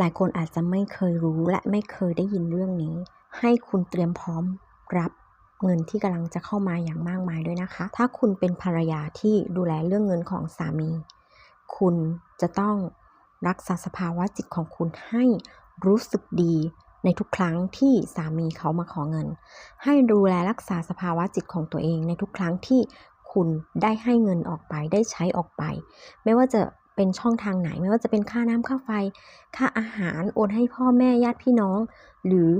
หลายคนอาจจะไม่เคยรู้และไม่เคยได้ยินเรื่องนี้ ให้คุณเตรียมพร้อมรับเงินที่กำลังจะเข้ามาอย่างมากมายด้วยนะคะ ถ้าคุณเป็นภรรยาที่ดูแลเรื่องเงินของสามี คุณจะต้องรักษาสภาวะจิตของคุณให้รู้สึกดีในทุกครั้งที่สามีเขามาขอเงิน ให้ดูแลรักษาสภาวะจิตของตัวเองในทุกครั้งที่คุณได้ให้เงินออกไปได้ใช้ออกไป ไม่ว่าจะ เป็นช่องทางไหนไม่ว่าจะเป็นค่าน้ำค่าไฟ ค่าอาหารโอนให้พ่อแม่ญาติพี่น้อง หรือ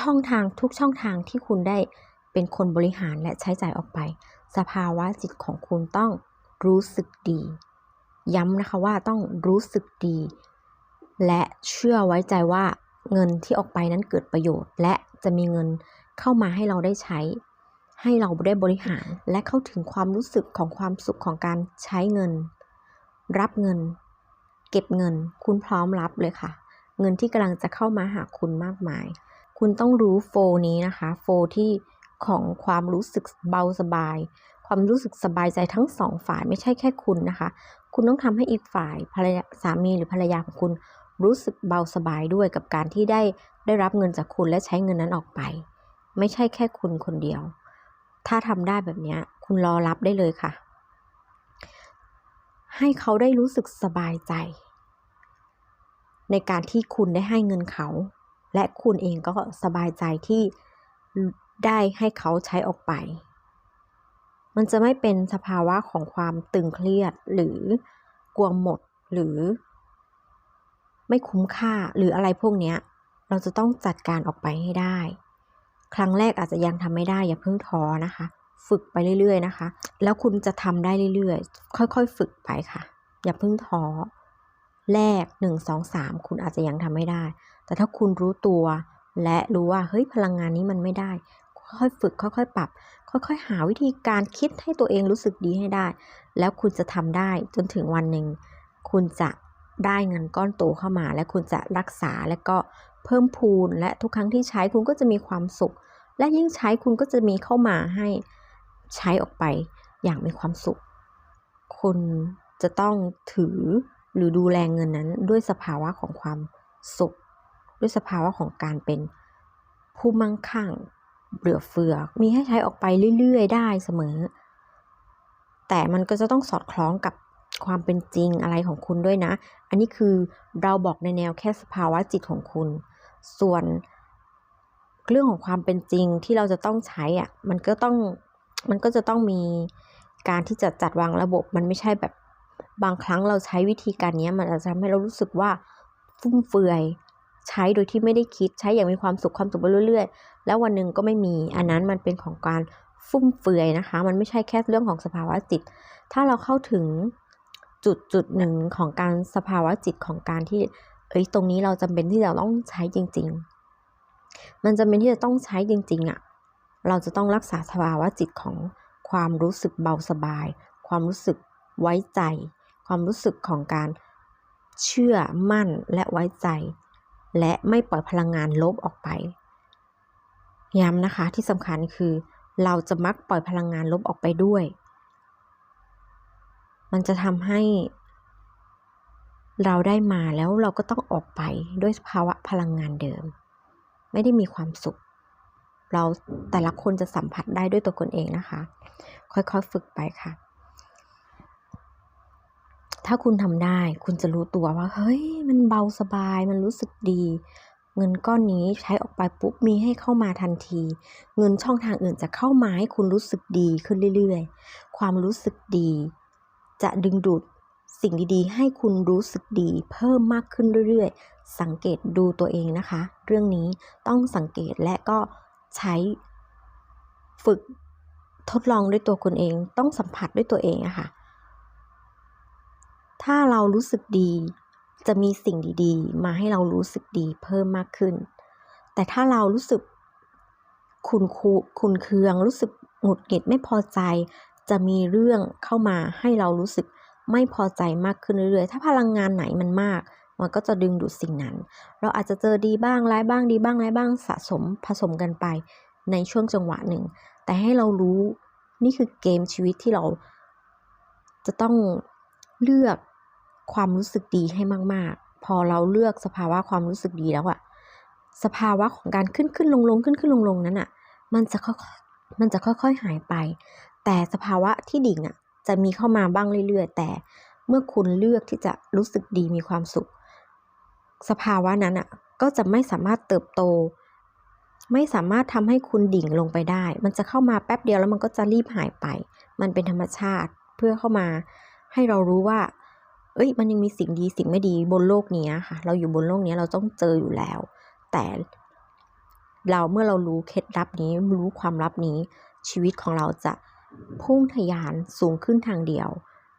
ช่องทางทุกช่องทางที่คุณได้เป็นคนบริหารและใช้จ่ายออกไป สภาวะจิตของคุณต้องรู้สึกดี ย้ำนะคะว่าต้องรู้สึกดี และเชื่อไว้ใจว่าเงินที่ออกไปนั้นเกิดประโยชน์ และจะมีเงินเข้ามาให้เราได้ใช้ ให้เราได้บริหารและเข้าถึงความรู้สึกของความสุขของการใช้เงิน รับเงิน เก็บเงิน คุณพร้อมรับเลยค่ะ เงินที่กำลังจะเข้ามาหาคุณมากมาย คุณต้องรู้โฟนี้นะคะ โฟที่ของความรู้สึกเบาสบาย ความรู้สึกสบายใจทั้งสองฝ่ายไม่ใช่แค่คุณนะคะ คุณต้องทำให้อีกฝ่ายภรรยาสามีหรือภรรยาของคุณรู้สึกเบาสบายด้วยกับการที่ได้ได้รับเงินจากคุณและใช้เงินนั้นออกไป ไม่ใช่แค่คุณคนเดียว ถ้าทำได้แบบนี้คุณรอรับได้เลยค่ะ ให้เขาได้รู้สึกสบายใจ ในการที่คุณได้ให้เงินเขา และคุณเองก็สบายใจที่ได้ให้เขาใช้ออกไป มันจะไม่เป็นสภาวะของความตึงเครียดหรือกลัวหมดหรือ ไม่คุ้มค่าหรืออะไรพวกเนี้ยเราจะต้องจัดการออกไปให้ได้ ครั้งแรกอาจจะยังทำไม่ได้อย่าเพิ่งท้อนะคะ ฝึกไปเรื่อยๆนะคะ แล้วคุณจะทำได้เรื่อยๆ ค่อยๆ ฝึกไปค่ะ อย่าเพิ่งท้อแรกหนึ่งสองสามคุณอาจจะยังทำไม่ได้ แต่ถ้าคุณรู้ตัว และรู้ว่าเฮ้ยพลังงานนี้มันไม่ได้ ค่อยๆฝึก ค่อยๆ ปรับ ค่อยๆ หาวิธีการคิดให้ตัวเองรู้สึกดีให้ได้ แล้วคุณจะทำได้จนถึงวันหนึ่ง คุณจะได้เงินก้อนโตเข้ามา และคุณจะรักษาและก็เพิ่มพูนและทุกครั้งที่ใช้คุณก็จะมีความสุข และยิ่งใช้คุณก็จะมีเข้ามาให้ ใช้ออกไปอย่างมีความสุข คุณจะต้องถือหรือดูแลเงินนั้นด้วยสภาวะของความสุข ด้วยสภาวะของการเป็นผู้มั่งคั่งเหลือเฟือ มีให้ใช้ออกไปเรื่อยๆ ได้เสมอ แต่มันก็จะต้องสอดคล้องกับความเป็นจริงอะไรของคุณด้วยนะ อันนี้คือเราบอกในแนวแค่สภาวะจิตของคุณ ส่วนเรื่องของความเป็นจริงที่เราจะต้องใช้อะ มันก็ต้อง มันก็จะต้องมีการที่จะจัดวางระบบ มันไม่ใช่แบบบางครั้งเราใช้วิธีการนี้มันอาจจะทำให้เรารู้สึกว่าฟุ่มเฟือยใช้โดยที่ไม่ได้คิดใช้อย่างมีความสุขความสุขไปเรื่อยๆ แล้ววันหนึ่งก็ไม่มีอันนั้นมันเป็นของการฟุ่มเฟือยนะคะ มันไม่ใช่แค่เรื่องของสภาวะจิต ถ้าเราเข้าถึงจุดจุดหนึ่งของการสภาวะจิตของการที่เอ้ยตรงนี้เราจำเป็นที่จะต้องใช้จริง ๆ มันจำเป็นที่จะต้องใช้จริง ๆอะ่ะ เราจะต้องรักษาสภาวะจิตของความรู้สึกเบาสบาย ความรู้สึกไว้ใจ ความรู้สึกของการเชื่อมั่นและไว้ใจ และไม่ปล่อยพลังงานลบออกไป ย้ำนะคะที่สำคัญคือ เราจะมักปล่อยพลังงานลบออกไปด้วย มันจะทำให้ เราได้มาแล้วเราก็ต้องออกไปด้วยภาวะพลังงานเดิม ไม่ได้มีความสุข เราแต่ละคนจะสัมผัสได้ด้วยตัวคนเองนะคะ ค่อยๆฝึกไปค่ะ ถ้าคุณทำได้คุณจะรู้ตัวว่า เฮ้ย มันเบาสบายมันรู้สึกดี เงินก้อนนี้ใช้ออกไปปุ๊บมีให้เข้ามาทันที เงินช่องทางอื่นจะเข้ามาให้คุณรู้สึกดีขึ้นเรื่อยๆ ความรู้สึกดี จะดึงดูดสิ่งดีๆ ให้คุณรู้สึกดีเพิ่มมากขึ้นเรื่อยๆ สังเกตดูตัวเองนะคะ เรื่องนี้ต้องสังเกตและก็ ใช้ ฝึกทดลองด้วยตัวคุณเอง ต้องสัมผัสด้วยตัวเองอะค่ะ ถ้าเรารู้สึกดี จะมีสิ่งดี ๆ มาให้เรารู้สึกดีเพิ่มมากขึ้น แต่ถ้าเรารู้สึกคุณคูคุณเคือง รู้สึกหงุดหงิดไม่พอใจ จะมีเรื่องเข้ามาให้เรารู้สึกไม่พอใจมากขึ้นเรื่อยๆ ถ้าพลังงานไหนมันมาก มันก็จะดึงดูดสิ่งนั้น เราอาจจะเจอดีบ้างร้ายบ้างดีบ้างร้ายบ้างสะสมผสมกันไปในช่วงจังหวะหนึ่ง แต่ให้เรารู้นี่คือเกมชีวิตที่เราจะต้องเลือกความรู้สึกดีให้มาก ๆ พอเราเลือกสภาวะความรู้สึกดีแล้วอะสภาวะของการขึ้นขึ้นลงลงขึ้นขึ้นลงลงนั้นอะมันจะค่อยมันจะค่อยๆหายไป แต่สภาวะที่ดิ่งอะจะมีเข้ามาบ้างเรื่อย ๆ แต่เมื่อคุณเลือกที่จะรู้สึกดีมีความสุข สภาวะนั้นอะก็จะไม่สามารถเติบโต ไม่สามารถทำให้คุณดิ่งลงไปได้ มันจะเข้ามาแป๊บเดียวแล้วมันก็จะรีบหายไป มันเป็นธรรมชาติเพื่อเข้ามาให้เรารู้ว่า เอ้ย มันยังมีสิ่งดีสิ่งไม่ดีบนโลกนี้ค่ะ เราอยู่บนโลกนี้เราต้องเจออยู่แล้ว แต่เราเมื่อเรารู้เคล็ดลับนี้รู้ความลับนี้ ชีวิตของเราจะพุ่งทะยานสูงขึ้นทางเดียว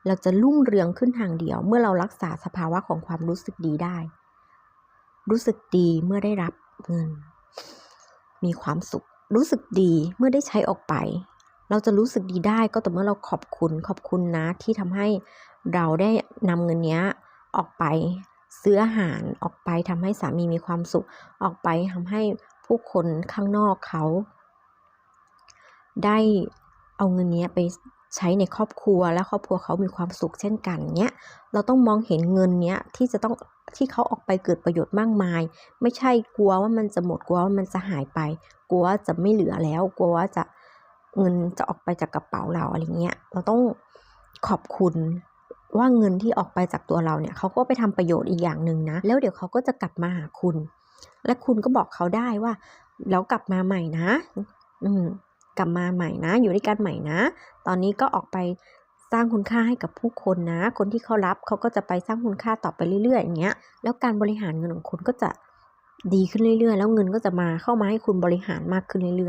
เราจะรุ่งเรืองขึ้นทางเดียว เมื่อเรารักษาสภาวะของความรู้สึกดีได้ รู้สึกดีเมื่อได้รับเงิน มีความสุข รู้สึกดีเมื่อได้ใช้ออกไป เราจะรู้สึกดีได้ก็ต่อเมื่อเราขอบคุณขอบคุณนะที่ทำให้เราได้นำเงินเนี้ยออกไปซื้ออาหารออกไปทำให้สามีมีความสุข ออกไปทำให้ผู้คนข้างนอกเขา ได้เอาเงินเนี้ยไป ใช้ในครอบครัวและครอบครัวเขามีความสุขเช่นกันเนี้ยเราต้องมองเห็นเงินเนี้ยที่จะต้องที่เขาออกไปเกิดประโยชน์มากมาย ไม่ใช่กลัวว่ามันจะหมดกลัวว่ามันจะหายไป กลัวว่าจะไม่เหลือแล้ว กลัวว่าจะเงินจะออกไปจากกระเป๋าเราอะไรเงี้ยเราต้องขอบคุณว่าเงินที่ออกไปจากตัวเราเนี่ยเขาก็ไปทำประโยชน์อีกอย่างหนึ่งนะ แล้วเดี๋ยวเขาก็จะกลับมาหาคุณ และคุณก็บอกเขาได้ว่า แล้วกลับมาใหม่นะ อืม กลับมาใหม่นะ อยู่ด้วยกันใหม่นะ ตอนนี้ก็ออกไปสร้างคุณค่าให้กับผู้คนนะ คนที่เขารับเขาก็จะไปสร้างคุณค่าต่อไปเรื่อยๆอย่างเงี้ย แล้วการบริหารเงินของคุณก็จะดีขึ้นเรื่อยๆ แล้วเงินก็จะมาเข้ามาให้คุณบริหารมากขึ้นเรื่อยๆ